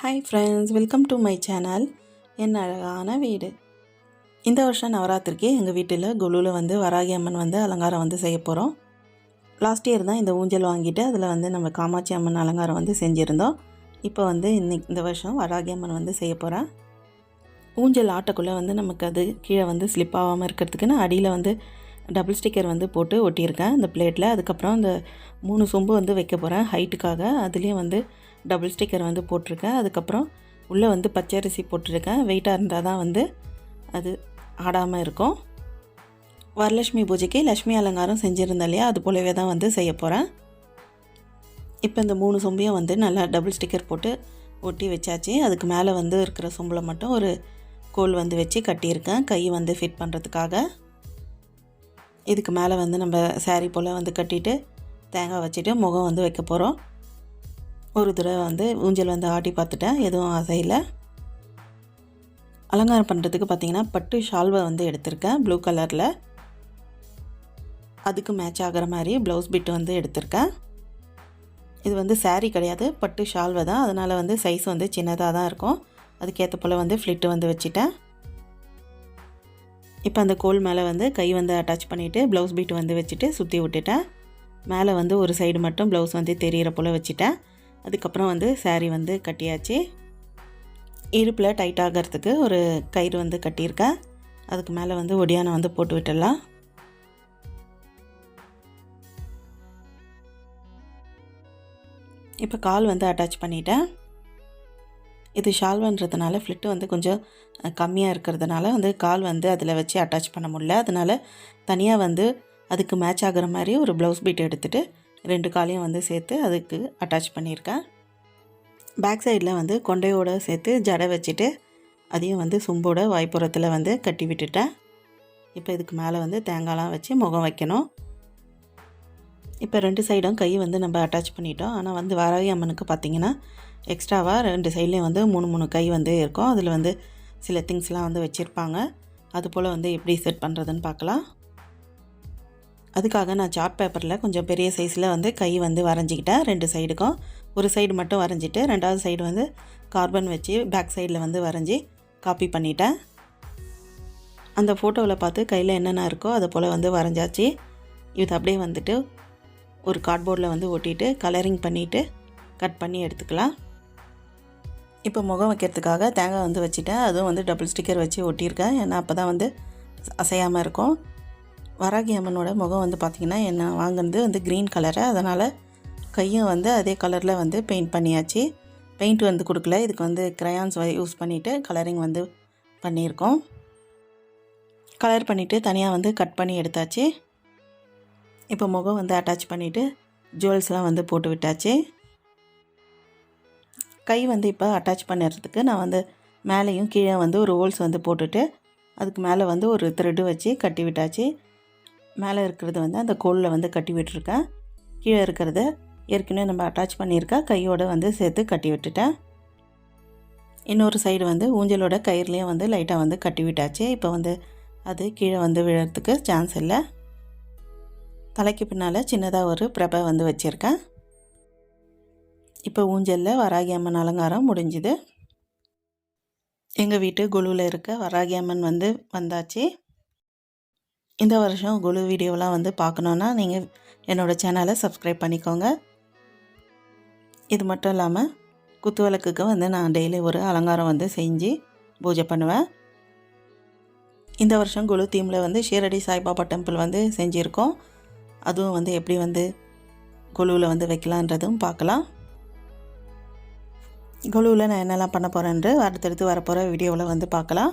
Hi friends welcome to my channel என் அழகான வீடு. இந்த வருஷம் நவராத்திரிக்கு எங்கள் வீட்டில் குழுவில் வந்து வராகி அம்மன் வந்து அலங்காரம் வந்து செய்ய போகிறோம் லாஸ்ட் இயர் தான் இந்த ஊஞ்சல் வாங்கிட்டு அதில் வந்து நம்ம காமாட்சி அம்மன் அலங்காரம் வந்து செஞ்சுருந்தோம். இப்போ வந்து இன்னைக்கு இந்த வருஷம் வராகி அம்மன் வந்து செய்ய போகிறேன் ஊஞ்சல் ஆட்டக்குள்ளே வந்து நமக்கு அது கீழே வந்து ஸ்லிப் ஆகாமல் இருக்கிறதுக்கு நான் அடியில் வந்து டபுள் ஸ்டிக்கர் வந்து போட்டு ஒட்டியிருக்கேன். இந்த பிளேட்டில் அதுக்கப்புறம் அந்த மூணு சொம்பு வந்து வைக்க போகிறேன் ஹைட்டுக்காக அதுலேயும் வந்து டபுள் ஸ்டிக்கர் வந்து போட்டிருக்கேன். அதுக்கப்புறம் உள்ளே வந்து பச்சரிசி போட்டிருக்கேன். வெயிட்டாக இருந்தால் தான் வந்து அது ஆடாமல் இருக்கும். வரலட்சுமி பூஜைக்கு லக்ஷ்மி அலங்காரம் செஞ்சுருந்தேன் இல்லையா? அது போலவே தான் வந்து செய்ய போகிறேன் இப்போ இந்த மூணு சொம்பையும் வந்து நல்லா டபுள் ஸ்டிக்கர் போட்டு ஒட்டி வச்சாச்சு. அதுக்கு மேலே வந்து இருக்கிற சொம்பில் மட்டும் ஒரு கோல் வந்து வச்சு கட்டியிருக்கேன். கை வந்து ஃபிட் பண்ணுறதுக்காக இதுக்கு மேலே வந்து நம்ம சாரீ போல் வந்து கட்டிட்டு தேங்காய் வச்சுட்டு முகம் வந்து வைக்க போகிறோம். ஒரு தடவை வந்து ஊஞ்சல் வந்து ஆட்டி பார்த்துட்டேன் எதுவும் அசையில் அலங்காரம் பண்ணுறதுக்கு பார்த்தீங்கன்னா பட்டு ஷால்வை வந்து எடுத்திருக்கேன் ப்ளூ கலரில் அதுக்கு மேட்ச் ஆகிற மாதிரி ப்ளவுஸ் பிட் வந்து எடுத்திருக்கேன். இது வந்து சேரீ கிடையாது பட்டு ஷால்வை தான். அதனால் வந்து சைஸ் வந்து சின்னதாக தான் இருக்கும். அதுக்கேற்ற போல் வந்து ஃப்ளிட்டு வந்து வச்சுட்டேன். இப்போ அந்த கோல் மேலே வந்து கை வந்து அட்டாச் பண்ணிவிட்டு ப்ளவுஸ் பீட் வந்து வச்சுட்டு சுற்றி விட்டுட்டேன். மேலே வந்து ஒரு சைடு மட்டும் ப்ளவுஸ் வந்து தெரியிற போல் வச்சுட்டேன். அதுக்கப்புறம் வந்து சாரீ வந்து கட்டியாச்சு. இடுப்பில் டைட் ஆகிறதுக்கு ஒரு கயிறு வந்து கட்டியிருக்கேன். அதுக்கு மேலே வந்து ஒடியானை வந்து போட்டு விட்டுடலாம். இப்போ கால் வந்து அட்டாச் பண்ணிட்டேன். இது ஷால்வன்றதுனால ஃப்ளிட்டு வந்து கொஞ்சம் கம்மியாக இருக்கிறதுனால வந்து கால் வந்து அதில் வச்சு அட்டாச் பண்ண முடியல. அதனால் தனியாக வந்து அதுக்கு மேட்ச் ஆகிற மாதிரி ஒரு ப்ளவுஸ் பீட் எடுத்துகிட்டு ரெண்டு காலையும் வந்து சேர்த்து அதுக்கு அட்டாச் பண்ணியிருக்கேன். பேக் சைடில் வந்து கொண்டையோடு சேர்த்து ஜடை வச்சுட்டு அதையும் வந்து சும்போட வாய்ப்புறத்தில் வந்து கட்டி விட்டுட்டேன். இப்போ இதுக்கு மேலே வந்து தேங்காய்லாம் வச்சு முகம் வைக்கணும். இப்போ ரெண்டு சைடும் கை வந்து நம்ம அட்டாச் பண்ணிட்டோம். ஆனால் வந்து வாராகி அம்மனுக்கு பார்த்திங்கன்னா எக்ஸ்ட்ராவாக ரெண்டு சைட்லேயும் வந்து மூணு மூணு கை வந்து இருக்கும். அதில் வந்து சில திங்ஸ்லாம் வந்து வச்சுருப்பாங்க. அது போல் வந்து எப்படி செட் பண்ணுறதுன்னு பார்க்கலாம் அதுக்காக நான் சார்ட் பேப்பரில் கொஞ்சம் பெரிய சைஸில் வந்து கை வந்து வரைஞ்சிக்கிட்டேன். ரெண்டு சைடுக்கும் ஒரு சைடு மட்டும் வரைஞ்சிட்டு ரெண்டாவது சைடு வந்து கார்பன் வச்சு பேக் சைடில் வந்து வரைஞ்சி காப்பி பண்ணிட்டேன். அந்த ஃபோட்டோவில் பார்த்து கையில் என்னென்ன இருக்கோ அதை போல் வந்து வரைஞ்சாச்சு. இது அப்படியே வந்துட்டு ஒரு கார்ட்போர்டில் வந்து ஒட்டிட்டு கலரிங் பண்ணிவிட்டு கட் பண்ணி எடுத்துக்கலாம். இப்போ முகம் வைக்கிறதுக்காக தேங்காய் வந்து வச்சுட்டேன். அதுவும் வந்து டபுள் ஸ்டிக்கர் வச்சு ஒட்டியிருக்கேன். ஏன்னா அப்போ தான் வந்து அசையாமல் இருக்கும். வராகி அம்மனோட முகம் வந்து பார்த்திங்கன்னா என்ன வாங்கினது வந்து க்ரீன் கலரு அதனால் கையும் வந்து அதே கலரில் வந்து பெயிண்ட் பண்ணியாச்சு. பெயிண்ட் வந்து கொடுக்கல. இதுக்கு வந்து க்ரையான்ஸ் யூஸ் பண்ணிவிட்டு கலரிங் வந்து பண்ணியிருக்கோம். கலர் பண்ணிவிட்டு தனியாக வந்து கட் பண்ணி எடுத்தாச்சு. இப்போ முகம் வந்து அட்டாச் பண்ணிவிட்டு ஜுவல்ஸ்லாம் வந்து போட்டு விட்டாச்சு. கை வந்து இப்போ அட்டாச் பண்ணுறதுக்கு நான் வந்து மேலேயும் கீழே வந்து ஒரு ஹோல்ஸ் வந்து போட்டுட்டு அதுக்கு மேலே வந்து ஒரு த்ரெட்டு வச்சு கட்டி விட்டாச்சு. மேலே இருக்கிறது வந்து அந்த கோலில் வந்து கட்டி விட்டுருக்கேன். கீழே இருக்கிறத ஏற்கனவே நம்ம அட்டாச் பண்ணியிருக்க கையோடு வந்து சேர்த்து கட்டி விட்டுட்டேன். இன்னொரு சைடு வந்து ஊஞ்சலோட கயிறுலேயும் வந்து லைட்டாக வந்து கட்டி விட்டாச்சு. இப்போ வந்து அது கீழே வந்து விழறதுக்கு சான்ஸ் இல்லை. தலைக்கு பின்னால் சின்னதாக ஒரு பிரபை வந்து வச்சுருக்கேன். இப்போ ஊஞ்சலில் வராகி அம்மன் அலங்காரம் முடிஞ்சுது. எங்கள் வீட்டு குழுவில் இருக்க வராகி அம்மன் வந்து வந்தாச்சு. இந்த வருஷம் குழு வீடியோலாம் வந்து பார்க்கணுன்னா நீங்கள் என்னோடய சேனலை சப்ஸ்கிரைப் பண்ணிக்கோங்க. இது மட்டும் இல்லாமல் குத்துவிளக்குக்கு வந்து நான் டெய்லி ஒரு அலங்காரம் வந்து செஞ்சு பூஜை பண்ணுவேன். இந்த வருஷம் குழு தீமில் வந்து ஷீரடி சாய்பாபா டெம்பிள் வந்து செஞ்சுருக்கோம். அதுவும் வந்து எப்படி வந்து குழுவில் வந்து வைக்கலான்றதும் பார்க்கலாம். குழுவில் நான் என்னெல்லாம் பண்ண போகிறேன்று அடுத்தடுத்து வரப்போகிற வீடியோவில் வந்து பார்க்கலாம்.